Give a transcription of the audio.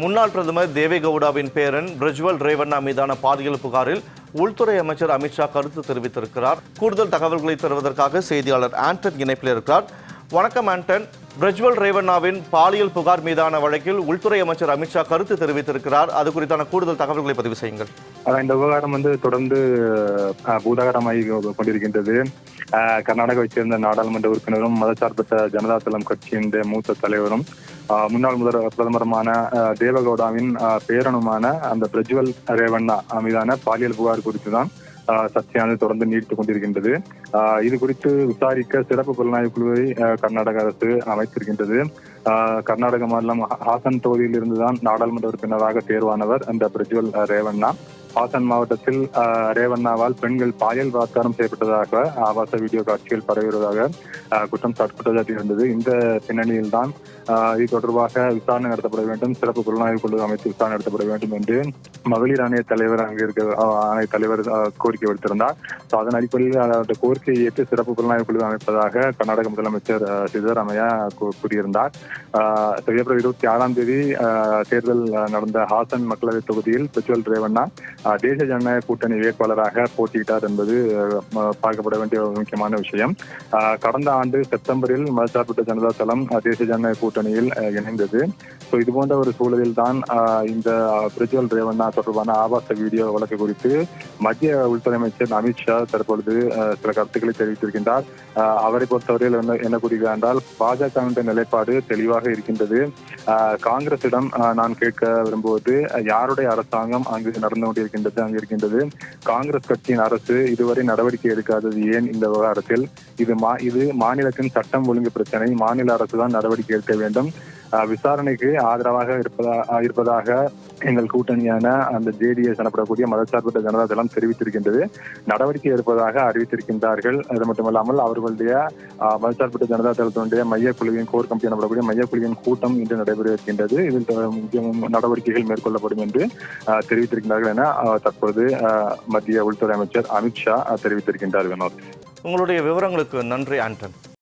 முன்னாள் பிரதமர் தேவேகவுடாவின் பேரன் பிரஜ்வல் ரேவண்ணா மீதான பாலியல் புகாரில் உள்துறை அமைச்சர் அமித்ஷா கருத்து தெரிவித்திருக்கிறார். கூடுதல் தகவல்களை தருவதற்காக செய்தியாளர் ஆண்டன் இணைப்பில் இருக்கிறார். வணக்கம் ஆண்டன். பிரஜ்வல் ரேவண்ணாவின் பாலியல் புகார் மீதான வழக்கில் உள்துறை அமைச்சர் அமித்ஷா கருத்து தெரிவித்திருக்கிறார். அது குறித்தான கூடுதல் தகவல்களை பதிவு செய்யுங்கள். இந்த விவகாரம் வந்து தொடர்ந்து அஹ், பூதாகரமாகி கொண்டிருக்கின்றது. கர்நாடகாவை சேர்ந்த நாடாளுமன்ற உறுப்பினரும் மதசார்பற்ற ஜனதாதளம் கட்சியின் மூத்த தலைவரும் முன்னாள் முதல் பிரதமருமான அஹ், தேவகவுடாவின் பேரனுமான அந்த பிரஜ்வல் ரேவண்ணா மீதான பாலியல் புகார் குறித்து தான் சர்ச்சையானது தொடர்ந்து நீடித்துக் கொண்டிருக்கின்றது. இது குறித்து விசாரிக்க சிறப்பு புலனாய்வு குழுவை அஹ், கர்நாடக அரசு அமைத்திருக்கின்றது. கர்நாடக மாநிலம் ஹாசன் தொகுதியில் இருந்துதான் நாடாளுமன்ற உறுப்பினராக தேர்வானவர் அந்த பிரஜ்வல் ரேவண்ணா. ஹாசன் மாவட்டத்தில் ரேவண்ணாவால் பெண்கள் பாலியல் பலாத்காரம் செய்யப்பட்டதாக ஆபாச வீடியோ காட்சிகள் பரவுவதாக குற்றம் சாட்டப்பட்டதாக இருந்தது. இந்த பின்னணியில் தான் இது தொடர்பாக விசாரணை நடத்தப்பட வேண்டும். சிறப்பு புலனாய்வு குழு அமைத்து விசாரணை நடத்தப்பட வேண்டும் என்று மகளிர் ஆணைய தலைவர் அங்கே இருக்க ஆணைய தலைவர் அஹ், கோரிக்கை விடுத்திருந்தார். So, அதன் அடிப்படையில் அந்த கோரிக்கையை ஏற்று சிறப்பு புலனாய்வு குழு அமைப்பதாக கர்நாடக முதலமைச்சர் சித்தராமையா கூறியிருந்தார். ஏப்ரல் இருபத்தி ஆறாம் தேதி தேர்தல் நடந்த ஹாசன் மக்களவை தொகுதியில் பிரஜ்வல் ரேவண்ணா தேசிய ஜனநாயக கூட்டணி வேட்பாளராக போட்டியிட்டார் என்பது பார்க்கப்பட வேண்டிய ஒரு முக்கியமான விஷயம். கடந்த ஆண்டு செப்டம்பரில் மதசார்பற்ற ஜனதா தளம் தேசிய ஜனநாயக கூட்டணியில் இணைந்தது. ஸோ இது போன்ற ஒரு சூழலில் தான் இந்த அஹ், பிரஜ்வல் ரேவண்ணா தொடர்பான ஆபாச வீடியோ வழக்கு குறித்து மத்திய உள்துறை அமைச்சர் அமித்ஷா தற்பொழுது சில கருத்துக்களை தெரிவித்திருக்கின்றார். அஹ், அவரை பொறுத்தவரையில் என்ன என்ன கூறுகிறார் என்றால் பாஜகவின் நிலைப்பாடு தெளிவாக இருக்கின்றது. காங்கிரசிடம் நான் கேட்க விரும்புவது யாருடைய அரசாங்கம் அங்கு நடந்து கொண்டிருக்கிறது அங்கு இருக்கின்றது காங்கிரஸ் கட்சியின் அரசு இதுவரை நடவடிக்கை எடுக்காதது ஏன் இந்த விவகாரத்தில் இது மா இது மாநிலத்தின் சட்டம் ஒழுங்கு பிரச்சனை மாநில அரசு தான் நடவடிக்கை எடுக்க வேண்டும். விசாரணைக்கு ஆதரவாக இருப்பதா இருப்பதாக எங்கள் கூட்டணியான அந்த ஜேடிஎஸ் எனப்படக்கூடிய மதச்சார்பற்ற ஜனதா தளம் தெரிவித்திருக்கின்றது. நடவடிக்கை எடுப்பதாக அறிவித்திருக்கின்றார்கள். அது மட்டுமல்லாமல் அவர்களுடைய மதச்சார்பற்ற ஜனதா தளத்தினுடைய மைய கோர் கமிட்டி எனப்படக்கூடிய மையக்குழுவின் கூட்டம் இன்று நடைபெற இருக்கின்றது இதில் முக்கிய நடவடிக்கைகள் மேற்கொள்ளப்படும் என்று அஹ், தெரிவித்திருக்கின்றார்கள் என தற்போது தற்பொழுது மத்திய உள்துறை அமைச்சர் அமித்ஷா தெரிவித்திருக்கின்றார் வினோத். உங்களுடைய விவரங்களுக்கு நன்றி ஆண்டன்.